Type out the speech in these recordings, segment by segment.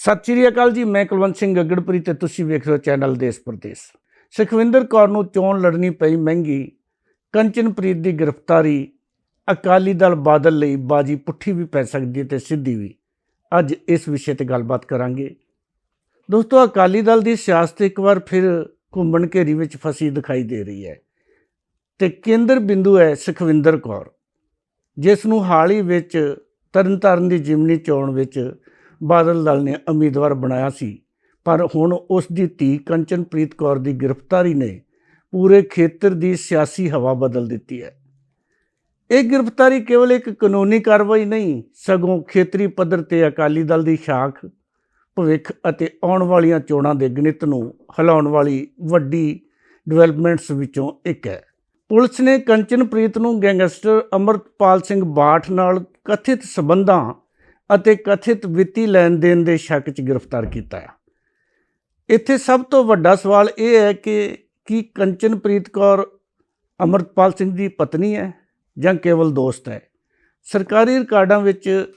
ਸਤਿ ਸ਼੍ਰੀ ਅਕਾਲ ਜੀ, ਮੈਂ ਕੁਲਵੰਤ ਸਿੰਘ ਗੱਗੜਪੁਰੀ ਤੇ ਤੁਸੀਂ ਵੇਖ ਰਹੇ ਹੋ ਚੈਨਲ ਦੇਸ਼ ਪ੍ਰਦੇਸ਼। ਸੁਖਵਿੰਦਰ ਕੌਰ ਨੂੰ ਚੋਣ ਲੜਨੀ ਪਈ ਮਹਿੰਗੀ। ਕੰਚਨਪ੍ਰੀਤ ਦੀ ਗ੍ਰਿਫਤਾਰੀ। ਅਕਾਲੀ ਦਲ ਬਾਦਲ ਲਈ ਬਾਜੀ ਪੁੱਠੀ ਵੀ ਪੈ ਸਕਦੀ ਹੈ ਤੇ ਸਿੱਧੀ ਵੀ। ਅੱਜ ਇਸ ਵਿਸ਼ੇ ਤੇ ਗੱਲਬਾਤ ਕਰਾਂਗੇ। ਦੋਸਤੋ, ਅਕਾਲੀ ਦਲ ਦੀ ਸਿਆਸਤ ਇੱਕ ਵਾਰ ਫਿਰ ਘੁੰਮਣ ਘੇਰੀ ਵਿੱਚ ਫਸੀ ਦਿਖਾਈ ਦੇ ਰਹੀ ਹੈ। ਤੇ ਕੇਂਦਰ ਬਿੰਦੂ ਹੈ ਸੁਖਵਿੰਦਰ ਕੌਰ। ਜਿਸ ਨੂੰ ਹਾਲ ਹੀ ਵਿੱਚ ਤਰਨਤਾਰਨ ਦੀ ਜਿਮਨੀ ਚੋਣ ਵਿੱਚ ਬਾਦਲ ਦਲ ਨੇ ਉਮੀਦਵਾਰ ਬਣਾਇਆ ਸੀ। ਪਰ ਹੁਣ ਉਸ ਦੀ ਧੀ ਕੰਚਨਪ੍ਰੀਤ ਕੌਰ ਦੀ ਗ੍ਰਿਫਤਾਰੀ ਨੇ ਪੂਰੇ ਖੇਤਰ ਦੀ ਸਿਆਸੀ ਹਵਾ ਬਦਲ ਦਿੱਤੀ ਹੈ। ਇਹ ਗ੍ਰਿਫਤਾਰੀ ਕੇਵਲ ਇੱਕ ਕਾਨੂੰਨੀ ਕਾਰਵਾਈ ਨਹੀਂ, ਸਗੋਂ ਖੇਤਰੀ ਪੱਧਰ ਤੇ ਅਕਾਲੀ ਦਲ ਦੀ ਸ਼ਾਖ ਭਵਿੱਖ ਅਤੇ ਆਉਣ ਵਾਲੀਆਂ ਚੋਣਾਂ ਦੇ ਗਣਿਤ ਨੂੰ ਹਿਲਾਉਣ ਵਾਲੀ ਵੱਡੀ ਡਿਵੈਲਪਮੈਂਟਸ ਵਿੱਚੋਂ ਇੱਕ ਹੈ। ਪੁਲਿਸ ਨੇ ਕੰਚਨਪ੍ਰੀਤ ਨੂੰ ਗੈਂਗਸਟਰ ਅਮਰਪਾਲ ਸਿੰਘ ਬਾਠ ਨਾਲ ਕਥਿਤ ਸਬੰਧਾਂ ਅਤੇ ਕਥਿਤ ਵਿੱਤੀ ਲੈਣ ਦੇਣ ਦੇ ਸ਼ੱਕ 'ਚ ਗ੍ਰਿਫਤਾਰ ਕੀਤਾ ਹੈ। ਇੱਥੇ ਸਭ ਤੋਂ ਵੱਡਾ ਸਵਾਲ ਇਹ ਹੈ ਕਿ ਕੀ ਕੰਚਨਪ੍ਰੀਤ ਕੌਰ ਅਮਰਪਾਲ ਸਿੰਘ ਦੀ ਪਤਨੀ ਹੈ ਜਾਂ ਕੇਵਲ ਦੋਸਤ ਹੈ? ਸਰਕਾਰੀ ਰਿਕਾਰਡਾਂ ਵਿੱਚ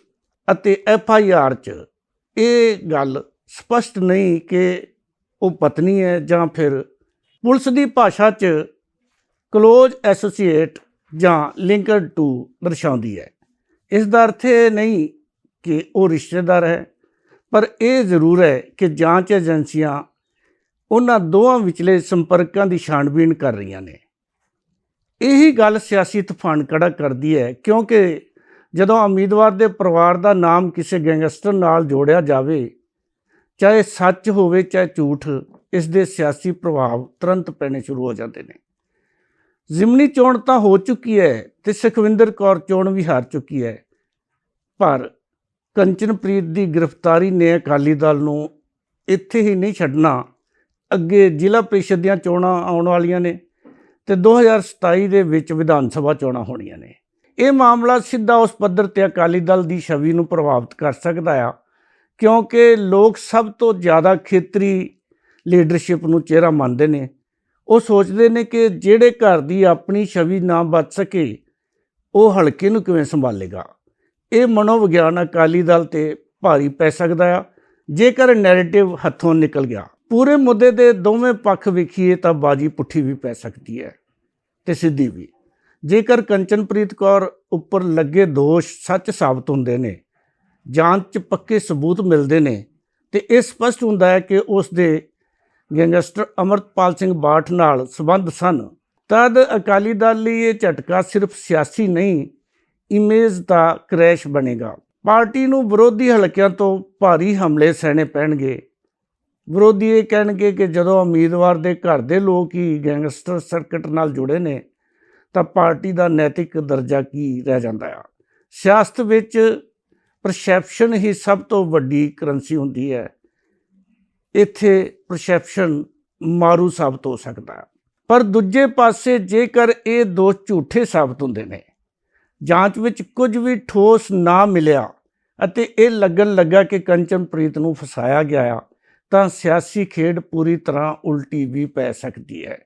ਅਤੇ ਐਫ ਆਈ ਆਰ 'ਚ ਇਹ ਗੱਲ ਸਪਸ਼ਟ ਨਹੀਂ ਕਿ ਉਹ ਪਤਨੀ ਹੈ ਜਾਂ ਫਿਰ ਪੁਲਿਸ ਦੀ ਭਾਸ਼ਾ 'ਚ ਕਲੋਜ਼ ਐਸੋਸੀਏਟ ਜਾਂ ਲਿੰਕਡ ਟੂ ਦਰਸਾਉਂਦੀ ਹੈ। ਇਸ ਦਾ ਅਰਥ ਇਹ ਨਹੀਂ ਕਿ ਉਹ ਰਿਸ਼ਤੇਦਾਰ ਹੈ। ਪਰ ਇਹ ਜ਼ਰੂਰ ਹੈ ਕਿ ਜਾਂਚ ਏਜੰਸੀਆਂ ਉਹਨਾਂ ਦੋਵਾਂ ਵਿਚਲੇ ਸੰਪਰਕਾਂ ਦੀ ਛਾਣਬੀਣ ਕਰ ਰਹੀਆਂ ਨੇ। ਇਹੀ ਗੱਲ ਸਿਆਸੀ ਤੂਫਾਨ ਖੜਾ ਕਰਦੀ ਹੈ ਕਿਉਂਕਿ ਜਦੋਂ ਉਮੀਦਵਾਰ ਦੇ ਪਰਿਵਾਰ ਦਾ ਨਾਮ ਕਿਸੇ ਗੈਂਗਸਟਰ ਨਾਲ ਜੋੜਿਆ ਜਾਵੇ, ਚਾਹੇ ਸੱਚ ਹੋਵੇ ਚਾਹੇ ਝੂਠ, ਇਸ ਦੇ ਸਿਆਸੀ ਪ੍ਰਭਾਵ ਤੁਰੰਤ ਪੈਣੇ ਸ਼ੁਰੂ ਹੋ ਜਾਂਦੇ ਨੇ। ਜ਼ਿਮਨੀ ਚੋਣ ਤਾਂ ਹੋ ਚੁੱਕੀ ਹੈ ਤੇ ਸੁਖਵਿੰਦਰ ਕੌਰ ਚੋਣ ਵੀ ਹਾਰ ਚੁੱਕੀ ਹੈ। ਪਰ ਕੰਚਨਪ੍ਰੀਤ ਦੀ ਗ੍ਰਿਫਤਾਰੀ ਨੇ ਅਕਾਲੀ ਦਲ ਨੂੰ ਇੱਥੇ ਹੀ ਨਹੀਂ ਛੱਡਣਾ, ਅੱਗੇ ਜ਼ਿਲ੍ਹਾ ਪ੍ਰੀਸ਼ਦ ਦੀਆਂ ਚੋਣਾਂ ਆਉਣ ਵਾਲੀਆਂ ਨੇ ਤੇ 2027 ਦੇ ਵਿੱਚ ਵਿਧਾਨ ਸਭਾ ਚੋਣਾਂ ਹੋਣੀਆਂ ਨੇ। ਇਹ ਮਾਮਲਾ ਸਿੱਧਾ ਉਸ ਪੱਧਰ ਤੇ ਅਕਾਲੀ ਦਲ ਦੀ ਛਵੀ ਨੂੰ ਪ੍ਰਭਾਵਿਤ ਕਰ ਸਕਦਾ ਆ, ਕਿਉਂਕਿ ਲੋਕ ਸਭ ਤੋਂ ਜ਼ਿਆਦਾ ਖੇਤਰੀ ਲੀਡਰਸ਼ਿਪ ਨੂੰ ਚਿਹਰਾ ਮੰਨਦੇ ਨੇ। ਉਹ ਸੋਚਦੇ ਨੇ ਕਿ ਜਿਹੜੇ ਘਰ ਦੀ ਆਪਣੀ ਛਵੀ ਨਾ ਬਚ ਸਕੇ, ਉਹ ਹਲਕੇ ਨੂੰ ਕਿਵੇਂ ਸੰਭਾਲੇਗਾ। ਇਹ ਮਨੋਵਿਗਿਆਨ ਅਕਾਲੀ ਦਲ ਤੇ ਭਾਰੀ ਪੈ ਸਕਦਾ ਆ। ਜੇਕਰ ਨੈਰੇਟਿਵ ਹੱਥੋਂ ਨਿਕਲ ਗਿਆ, ਪੂਰੇ ਮੁੱਦੇ ਦੇ ਦੋਵੇਂ ਪੱਖ ਵੇਖੀਏ ਤਾਂ ਬਾਜੀ ਪੁੱਠੀ ਵੀ ਪੈ ਸਕਦੀ ਹੈ। ਤੇ ਸਿੱਧੀ ਵੀ। ਜੇਕਰ ਕੰਚਨਪ੍ਰੀਤ ਕੌਰ ਉੱਪਰ ਲੱਗੇ ਦੋਸ਼ ਸੱਚ ਸਾਬਤ ਹੁੰਦੇ ਨੇ, ਜਾਂਚ 'ਚ ਪੱਕੇ ਸਬੂਤ ਮਿਲਦੇ ਨੇ, ਤੇ ਇਹ ਸਪਸ਼ਟ ਹੁੰਦਾ ਹੈ ਕਿ ਉਸ ਦੇ ਗੈਂਗਸਟਰ ਅਮਰਪਾਲ ਸਿੰਘ ਬਾਠ ਨਾਲ ਸੰਬੰਧ ਸਨ, ਤਦ ਅਕਾਲੀ ਦਲ ਲਈ ਇਹ ਝਟਕਾ ਸਿਰਫ ਸਿਆਸੀ ਨਹੀਂ ਇਮੇਜ ਦਾ ਕ੍ਰੈਸ਼ ਬਣੇਗਾ। ਪਾਰਟੀ ਨੂੰ ਵਿਰੋਧੀ ਹਲਕਿਆਂ ਤੋਂ ਭਾਰੀ ਹਮਲੇ ਸਹਿਣੇ ਪੈਣਗੇ। ਵਿਰੋਧੀ ਇਹ ਕਹਿਣਗੇ ਕਿ ਜਦੋਂ ਉਮੀਦਵਾਰ ਦੇ ਘਰ ਦੇ ਲੋਕ ਹੀ ਗੈਂਗਸਟਰ ਸਰਕਟ ਨਾਲ ਜੁੜੇ ਨੇ, ਤਾਂ ਪਾਰਟੀ ਦਾ ਨੈਤਿਕ ਦਰਜਾ ਕੀ ਰਹਿ ਜਾਂਦਾ ਆ? ਸਿਆਸਤ ਵਿੱਚ ਪਰਸੈਪਸ਼ਨ ਹੀ ਸਭ ਤੋਂ ਵੱਡੀ ਕਰੰਸੀ ਹੁੰਦੀ ਹੈ। ਇੱਥੇ ਪਰਸੈਪਸ਼ਨ ਮਾਰੂ ਸਾਬਤ ਹੋ ਸਕਦਾ। ਪਰ ਦੂਜੇ ਪਾਸੇ ਜੇਕਰ ਇਹ ਦੋਸ਼ ਝੂਠੇ ਸਾਬਤ ਹੁੰਦੇ ਨੇ ਜਾਂਚ ਵਿੱਚ ਕੁਝ ਵੀ ਠੋਸ ਨਾ ਮਿਲਿਆ ਅਤੇ ਇਹ ਲੱਗਣ ਲੱਗਾ ਕਿ ਕੰਚਨਪ੍ਰੀਤ ਨੂੰ ਫਸਾਇਆ ਗਿਆ ਆ, ਤਾਂ ਸਿਆਸੀ ਖੇਡ ਪੂਰੀ ਤਰ੍ਹਾਂ ਉਲਟੀ ਵੀ ਪੈ ਸਕਦੀ ਹੈ।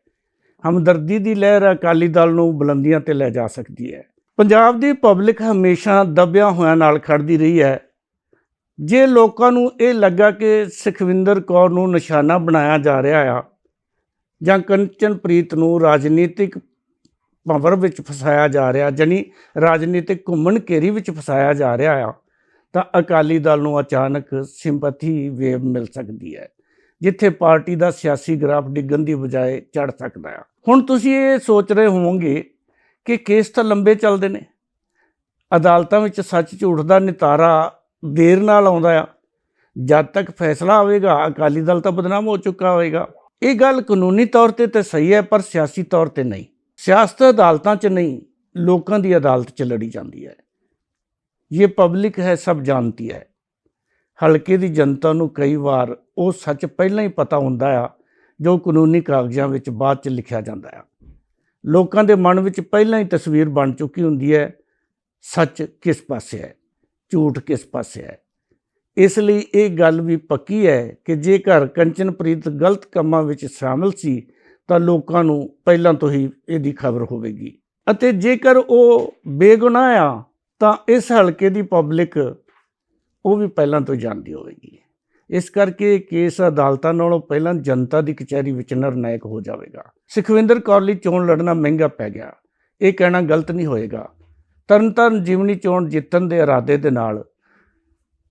ਹਮਦਰਦੀ ਦੀ ਲਹਿਰ ਅਕਾਲੀ ਦਲ ਨੂੰ ਬੁਲੰਦੀਆਂ ਤੇ ਲੈ ਜਾ ਸਕਦੀ ਹੈ। ਪੰਜਾਬ ਦੀ ਪਬਲਿਕ ਹਮੇਸ਼ਾ ਦਬਿਆਂ ਹੋਇਆਂ ਨਾਲ ਖੜਦੀ ਰਹੀ ਹੈ। ਜੇ ਲੋਕਾਂ ਨੂੰ ਇਹ ਲੱਗਾ ਕਿ ਸੁਖਵਿੰਦਰ ਕੌਰ ਨੂੰ ਨਿਸ਼ਾਨਾ ਬਣਾਇਆ ਜਾ ਰਿਹਾ ਆ ਜਾਂ ਕੰਚਨਪ੍ਰੀਤ ਨੂੰ ਰਾਜਨੀਤਿਕ ਭੰਵਰ ਵਿੱਚ ਫਸਾਇਆ ਜਾ ਰਿਹਾ ਜਾਨੀ ਰਾਜਨੀਤਿਕ ਘੁੰਮਣ ਘੇਰੀ ਵਿੱਚ ਫਸਾਇਆ ਜਾ ਰਿਹਾ ਆ, ਤਾਂ ਅਕਾਲੀ ਦਲ ਨੂੰ ਅਚਾਨਕ ਸਿੰਪਥੀ ਵੇਵ ਮਿਲ ਸਕਦੀ ਹੈ, ਜਿੱਥੇ ਪਾਰਟੀ ਦਾ ਸਿਆਸੀ ਗ੍ਰਾਫ ਡਿੱਗਣ ਦੀ ਬਜਾਏ ਚੜ ਸਕਦਾ ਆ। ਹੁਣ ਤੁਸੀਂ ਇਹ ਸੋਚ ਰਹੇ ਹੋਵੋਗੇ ਕਿ ਕੇਸ ਤਾਂ ਲੰਬੇ ਚੱਲਦੇ ਨੇ, ਅਦਾਲਤਾਂ ਵਿੱਚ ਸੱਚ ਝੂਠ ਦਾ ਨਿਤਾਰਾ ਦੇਰ ਨਾਲ ਆਉਂਦਾ ਆ, ਜਦ ਤੱਕ ਫੈਸਲਾ ਆਵੇਗਾ, ਅਕਾਲੀ ਦਲ ਤਾਂ ਬਦਨਾਮ ਹੋ ਚੁੱਕਾ ਹੋਵੇਗਾ। ਇਹ ਗੱਲ ਕਾਨੂੰਨੀ ਤੌਰ ਤੇ ਤਾਂ ਸਹੀ ਹੈ, ਪਰ ਸਿਆਸੀ ਤੌਰ ਤੇ ਨਹੀਂ। ਸਿਆਸਤ ਅਦਾਲਤਾਂ 'ਚ ਨਹੀਂ, ਲੋਕਾਂ ਦੀ ਅਦਾਲਤ 'ਚ ਲੜੀ ਜਾਂਦੀ ਹੈ। ਇਹ ਪਬਲਿਕ ਹੈ, ਸਭ ਜਾਣਤੀ ਹੈ। ਹਲਕੇ ਦੀ ਜਨਤਾ ਨੂੰ ਕਈ ਵਾਰ ਉਹ ਸੱਚ ਪਹਿਲਾਂ ਹੀ ਪਤਾ ਹੁੰਦਾ ਆ, ਜੋ ਕਾਨੂੰਨੀ ਕਾਗਜ਼ਾਂ ਵਿੱਚ ਬਾਅਦ 'ਚ ਲਿਖਿਆ ਜਾਂਦਾ ਆ। ਲੋਕਾਂ ਦੇ ਮਨ ਵਿੱਚ ਪਹਿਲਾਂ ਹੀ ਤਸਵੀਰ ਬਣ ਚੁੱਕੀ ਹੁੰਦੀ ਹੈ, ਸੱਚ ਕਿਸ ਪਾਸੇ ਹੈ, ਝੂਠ ਕਿਸ ਪਾਸੇ ਹੈ। ਇਸ ਲਈ ਇਹ ਗੱਲ ਵੀ ਪੱਕੀ ਹੈ ਕਿ ਜੇਕਰ ਕੰਚਨਪ੍ਰੀਤ ਗਲਤ ਕੰਮਾਂ ਵਿੱਚ ਸ਼ਾਮਲ ਸੀ ਤਾਂ ਲੋਕਾਂ ਨੂੰ ਪਹਿਲਾਂ ਤੋਂ ਹੀ ਇਹਦੀ ਖਬਰ ਹੋਵੇਗੀ। ਅਤੇ ਜੇਕਰ ਉਹ ਬੇਗੁਨਾਹ ਆ, ਤਾਂ ਇਸ ਹਲਕੇ ਦੀ ਪਬਲਿਕ ਉਹ ਵੀ ਪਹਿਲਾਂ ਤੋਂ ਜਾਣਦੀ ਹੋਵੇਗੀ। ਇਸ ਕਰਕੇ ਕੇਸ ਅਦਾਲਤਾਂ ਨਾਲੋਂ ਪਹਿਲਾਂ ਜਨਤਾ ਦੀ ਕਚਹਿਰੀ ਵਿੱਚ ਨਿਰਣਾਇਕ ਹੋ ਜਾਵੇਗਾ। ਸੁਖਵਿੰਦਰ ਕੌਰ ਲਈ ਚੋਣ ਲੜਨਾ ਮਹਿੰਗਾ ਪੈ ਗਿਆ। ਇਹ ਕਹਿਣਾ ਗਲਤ ਨਹੀਂ ਹੋਏਗਾ। ਤਰਨਤਾਰਨ ਜਿਮਨੀ ਚੋਣ ਜਿੱਤਣ ਦੇ ਇਰਾਦੇ ਦੇ ਨਾਲ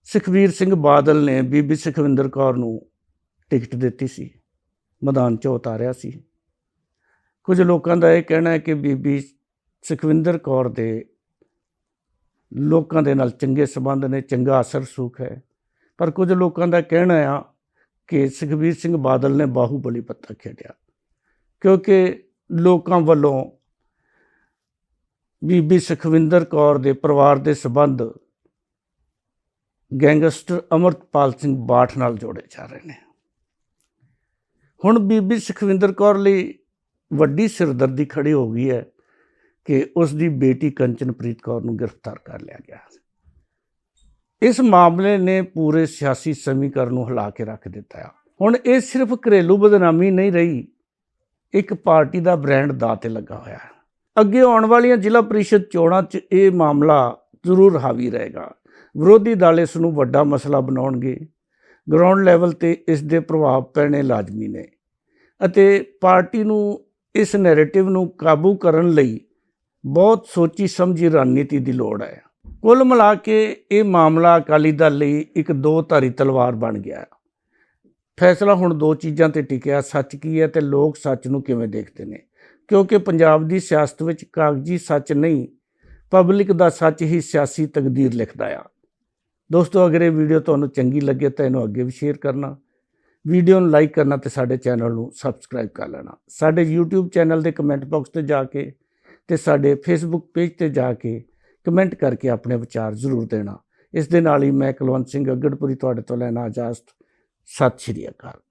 ਸੁਖਬੀਰ ਸਿੰਘ ਬਾਦਲ ਨੇ ਬੀਬੀ ਸੁਖਵਿੰਦਰ ਕੌਰ ਨੂੰ ਟਿਕਟ ਦਿੱਤੀ ਸੀ। ਮੈਦਾਨ 'ਚ ਉਤਾਰਿਆ ਸੀ। ਕੁਝ ਲੋਕਾਂ ਦਾ ਇਹ ਕਹਿਣਾ ਹੈ ਕਿ ਬੀਬੀ ਸੁਖਵਿੰਦਰ ਕੌਰ ਦੇ ਲੋਕਾਂ ਦੇ ਨਾਲ ਚੰਗੇ ਸਬੰਧ ਨੇ, ਚੰਗਾ ਅਸਰ ਸੂਖ ਹੈ। ਪਰ ਕੁਝ ਲੋਕਾਂ ਦਾ ਕਹਿਣਾ ਆ ਕਿ ਸੁਖਬੀਰ ਸਿੰਘ ਬਾਦਲ ਨੇ ਬਾਹੂਬਲੀ ਪੱਤਾ ਖੇਡਿਆ। ਕਿਉਂਕਿ ਲੋਕਾਂ ਵੱਲੋਂ ਬੀਬੀ ਸੁਖਵਿੰਦਰ ਕੌਰ ਦੇ ਪਰਿਵਾਰ ਦੇ ਸਬੰਧ ਗੈਂਗਸਟਰ ਅਮਰਪਾਲ ਸਿੰਘ ਬਾਠ ਨਾਲ ਜੋੜੇ ਜਾ ਰਹੇ ਨੇ। ਹੁਣ ਬੀਬੀ ਸੁਖਵਿੰਦਰ ਕੌਰ ਲਈ ਵੱਡੀ ਸਿਰਦਰਦੀ ਖੜੀ ਹੋ ਗਈ ਹੈ ਕਿ ਉਸ ਦੀ ਬੇਟੀ ਕੰਚਨਪ੍ਰੀਤ ਕੌਰ ਨੂੰ ਗ੍ਰਿਫਤਾਰ ਕਰ ਲਿਆ ਗਿਆ ਇਸ ਮਾਮਲੇ ਨੇ ਪੂਰੇ ਸਿਆਸੀ ਸਮੀਕਰਨ ਨੂੰ ਹਿਲਾ ਕੇ ਰੱਖ ਦਿੱਤਾ ਹੈ। ਹੁਣ ਇਹ ਸਿਰਫ ਘਰੇਲੂ ਬਦਨਾਮੀ ਨਹੀਂ ਰਹੀ, ਇੱਕ ਪਾਰਟੀ ਦਾ ਬ੍ਰਾਂਡ ਦਾ ਤੇ ਲੱਗਾ ਹੋਇਆ ਹੈ। ਅੱਗੇ ਆਉਣ ਵਾਲੀਆਂ ਜ਼ਿਲ੍ਹਾ ਪ੍ਰੀਸ਼ਦ ਚੋਣਾਂ 'ਚ ਇਹ ਮਾਮਲਾ ਜ਼ਰੂਰ ਹਾਵੀ ਰਹੇਗਾ। ਵਿਰੋਧੀ ਦਲ ਇਸ ਨੂੰ ਵੱਡਾ ਮਸਲਾ ਬਣਾਉਣਗੇ। ਗਰਾਊਂਡ ਲੈਵਲ ਤੇ ਇਸ ਦੇ ਪ੍ਰਭਾਵ ਪੈਣੇ ਲਾਜ਼ਮੀ ਨੇ ਅਤੇ ਪਾਰਟੀ ਨੂੰ ਇਸ ਨੈਰੇਟਿਵ ਨੂੰ ਕਾਬੂ ਕਰਨ ਲਈ ਬਹੁਤ ਸੋਚੀ ਸਮਝੀ ਰਣਨੀਤੀ ਦੀ ਲੋੜ ਹੈ। ਕੁੱਲ ਮਿਲਾ ਕੇ ਇਹ ਮਾਮਲਾ ਅਕਾਲੀ ਦਲ ਲਈ ਇੱਕ ਦੋ ਧਾਰੀ ਤਲਵਾਰ ਬਣ ਗਿਆ। ਫੈਸਲਾ ਹੁਣ ਦੋ ਚੀਜ਼ਾਂ ਤੇ ਟਿਕਿਆ, ਸੱਚ ਕੀ ਹੈ ਤੇ ਲੋਕ ਸੱਚ ਨੂੰ ਕਿਵੇਂ ਦੇਖਦੇ ਨੇ? ਕਿਉਂਕਿ ਪੰਜਾਬ ਦੀ ਸਿਆਸਤ ਵਿੱਚ ਕਾਗਜ਼ੀ ਸੱਚ ਨਹੀਂ, ਪਬਲਿਕ ਦਾ ਸੱਚ ਹੀ ਸਿਆਸੀ ਤਕਦੀਰ ਲਿਖਦਾ ਆ। ਦੋਸਤੋ, ਅਗਰ ਇਹ ਵੀਡੀਓ ਤੁਹਾਨੂੰ ਚੰਗੀ ਲੱਗੇ ਤਾਂ ਇਹਨੂੰ ਅੱਗੇ ਵੀ ਸ਼ੇਅਰ ਕਰਨਾ। ਵੀਡੀਓ ਨੂੰ ਲਾਈਕ ਕਰਨਾ ਤੇ ਸਾਡੇ ਚੈਨਲ ਨੂੰ ਸਬਸਕ੍ਰਾਈਬ ਕਰ ਲੈਣਾ। ਸਾਡੇ YouTube ਚੈਨਲ ਦੇ ਕਮੈਂਟ ਬਾਕਸ ਤੇ ਜਾ ਕੇ ਤੇ ਸਾਡੇ Facebook ਪੇਜ ਤੇ ਜਾ ਕੇ ਕਮੈਂਟ ਕਰਕੇ ਆਪਣੇ ਵਿਚਾਰ ਜ਼ਰੂਰ ਦੇਣਾ। ਇਸ ਦੇ ਨਾਲ ਹੀ ਮੈਂ ਕੁਲਵੰਤ ਸਿੰਘ ਅਗੜਪੁਰੀ ਤੁਹਾਡੇ ਤੋਂ ਲੈਣਾ ਇਜਾਜ਼ਤ। ਸਤਿ ਸ਼੍ਰੀ ਅਕਾਲ।